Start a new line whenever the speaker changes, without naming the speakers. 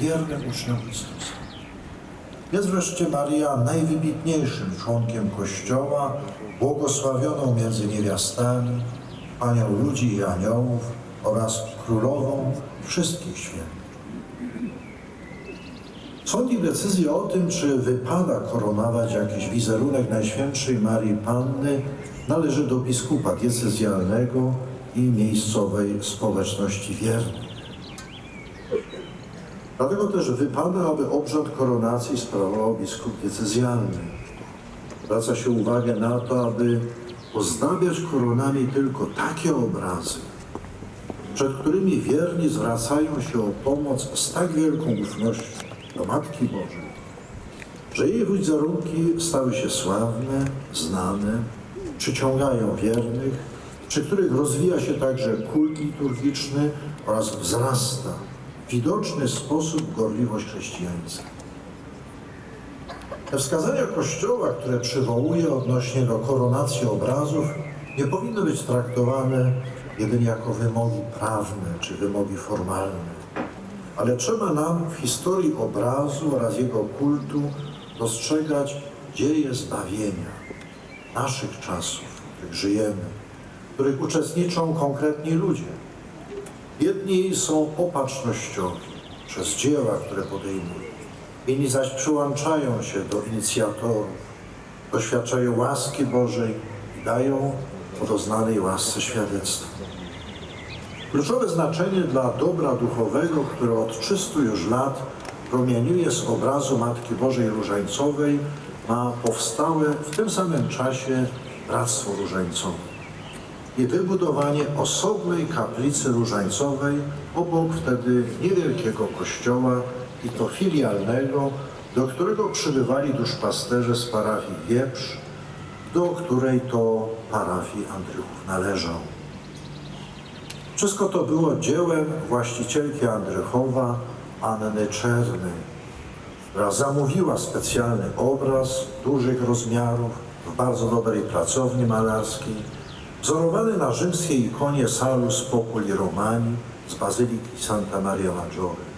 wiernym uczniem Chrystusa. Jest wreszcie Maria najwybitniejszym członkiem Kościoła, błogosławioną między niewiastami, panią ludzi i aniołów oraz królową wszystkich świętych. Sąd i decyzje o tym, czy wypada koronować jakiś wizerunek Najświętszej Marii Panny, należy do biskupa diecezjalnego i miejscowej społeczności wiernych. Dlatego też wypada, aby obrzęd koronacji sprawował biskup diecezjalny. Zwraca się uwagę na to, aby ozdabiać koronami tylko takie obrazy, przed którymi wierni zwracają się o pomoc z tak wielką ufnością do Matki Bożej, że jej wizerunki stały się sławne, znane, przyciągają wiernych, przy których rozwija się także kult liturgiczny oraz wzrasta widoczny sposób gorliwość chrześcijańska. Te wskazania Kościoła, które przywołuje odnośnie do koronacji obrazów, nie powinny być traktowane jedynie jako wymogi prawne czy wymogi formalne. Ale trzeba nam w historii obrazu oraz jego kultu dostrzegać dzieje zbawienia naszych czasów, w których żyjemy, w których uczestniczą konkretni ludzie. Jedni są opatrznościowi przez dzieła, które podejmują, inni zaś przyłączają się do inicjatorów, doświadczają łaski Bożej i dają o doznanej łasce świadectwo. Kluczowe znaczenie dla dobra duchowego, które od 300 już lat promieniuje z obrazu Matki Bożej Różańcowej, ma powstałe w tym samym czasie Bractwo Różańcowe i wybudowanie osobnej kaplicy różańcowej obok wtedy niewielkiego kościoła i to filialnego, do którego przybywali duszpasterze z parafii Wieprz, do której to parafii Andrychów należał. Wszystko to było dziełem właścicielki Andrychowa, Anny Czernej, która zamówiła specjalny obraz dużych rozmiarów w bardzo dobrej pracowni malarskiej, wzorowany na rzymskiej ikonie Salus Populi Romani z Bazyliki Santa Maria Maggiore.